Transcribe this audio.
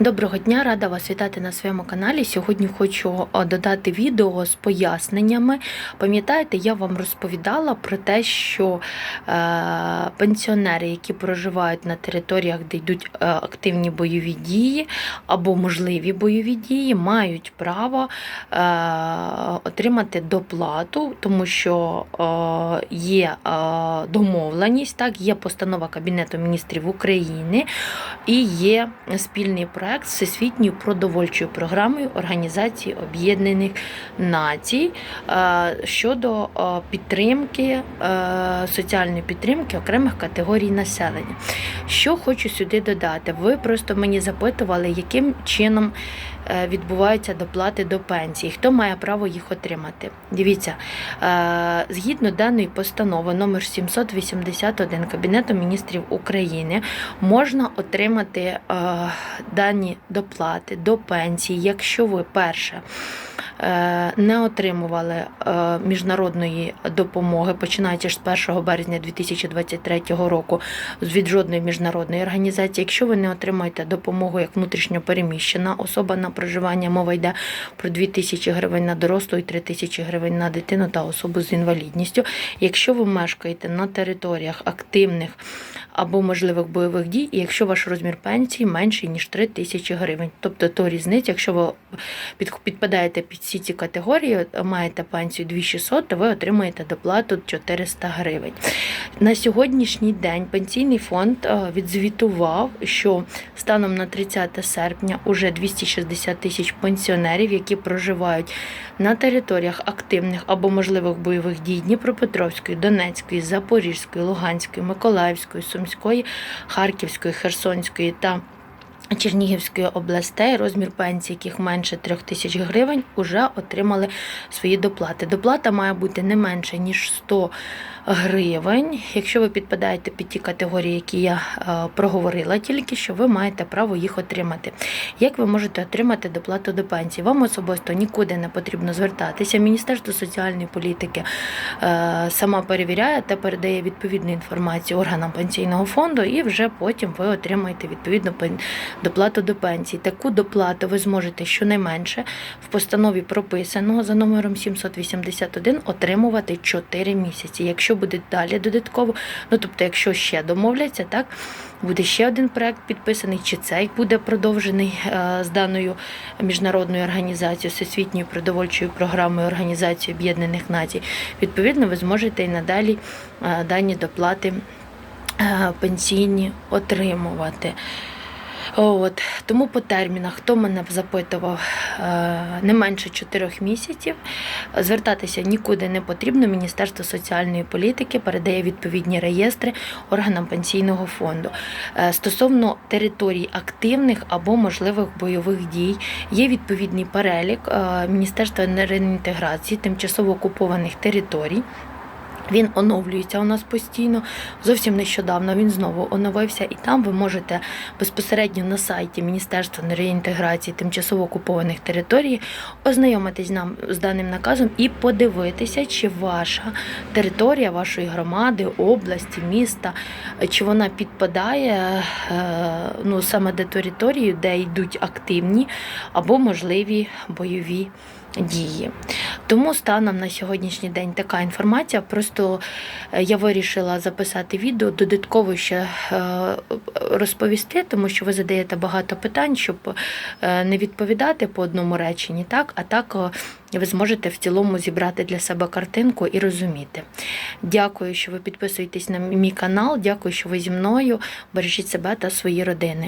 Доброго дня, рада вас вітати на своєму каналі. Сьогодні хочу додати відео з поясненнями. Пам'ятаєте, я вам розповідала про те, що е, пенсіонери, які проживають на територіях, де йдуть е, активні бойові дії або можливі бойові дії, мають право е, отримати доплату, тому що є домовленість, так, є постанова Кабінету міністрів України і є спільний проект з Всесвітньою продовольчою програмою Організації Об'єднаних Націй е, щодо е, підтримки, е, соціальної підтримки окремих категорій населення. Що хочу сюди додати? Ви просто мені запитували, яким чином відбуваються доплати до пенсії, хто має право їх отримати. Дивіться, згідно даної постанови номер 781 Кабінету міністрів України можна отримати е, дані доплати до пенсії, якщо ви перше. е, Не отримували е, міжнародної допомоги, починаючи з 1 березня 2023 року від жодної міжнародної організації. Якщо ви не отримаєте допомогу як внутрішньо переміщена особа на проживання, мова йде про 2 тисячі гривень на дорослу і 3 тисячі гривень на дитину та особу з інвалідністю. Якщо ви мешкаєте на територіях активних або можливих бойових дій, і якщо ваш розмір пенсії менший ніж 3 тисячі гривень, тобто то різниця, якщо ви підпадаєте під всі ці категорії, маєте пенсію 2600, то ви отримаєте доплату 400 гривень. На сьогоднішній день пенсійний фонд е, відзвітував, що станом на 30 серпня уже 260 тисяч пенсіонерів, які проживають на територіях активних або можливих бойових дій Дніпропетровської, Донецької, Запорізької, Луганської, Миколаївської, Сумської, Харківської, Херсонської та Чернігівської областей, розмір пенсії, яких менше 3 тисяч гривень, вже отримали свої доплати. Доплата має бути не менше, ніж 100 гривень. Якщо ви підпадаєте під ті категорії, які я е, проговорила, тільки що ви маєте право їх отримати. Як ви можете отримати доплату до пенсії? Вам особисто нікуди не потрібно звертатися. Міністерство соціальної політики е, сама перевіряє та передає відповідну інформацію органам пенсійного фонду, і вже потім ви отримаєте відповідну пен- доплату до пенсії. Таку доплату ви зможете щонайменше в постанові прописаного за номером 781 отримувати 4 місяці. Якщо буде далі додатково, ну тобто, якщо ще домовляться, так буде ще один проект підписаний, чи цей буде продовжений е, з даною міжнародною організацією, всесвітньою продовольчою програмою Організації Об'єднаних Націй. Відповідно, ви зможете і надалі е, дані доплати е, пенсійні отримувати. От тому по термінах, хто мене запитував е, не менше 4 місяців, звертатися нікуди не потрібно. Міністерство соціальної політики передає відповідні реєстри органам пенсійного фонду. Е, Стосовно територій активних або можливих бойових дій, є відповідний перелік е, Міністерства реінтеграції тимчасово окупованих територій. Він оновлюється у нас постійно. Зовсім нещодавно він знову оновився, і там ви можете безпосередньо на сайті Міністерства реінтеграції тимчасово окупованих територій ознайомитись нам з даним наказом і подивитися, чи ваша територія вашої громади, області, міста, чи вона підпадає е, ну, саме до території, де йдуть активні або можливі бойові дії. Тому станом на сьогоднішній день така інформація. Просто е, я вирішила записати відео, додатково ще е, розповісти, тому що ви задаєте багато питань, щоб е, не відповідати по одному реченні, так, а так ви зможете в цілому зібрати для себе картинку і розуміти. Дякую, що ви підписуєтесь на мій канал. Дякую, що ви зі мною. Бережіть себе та свої родини.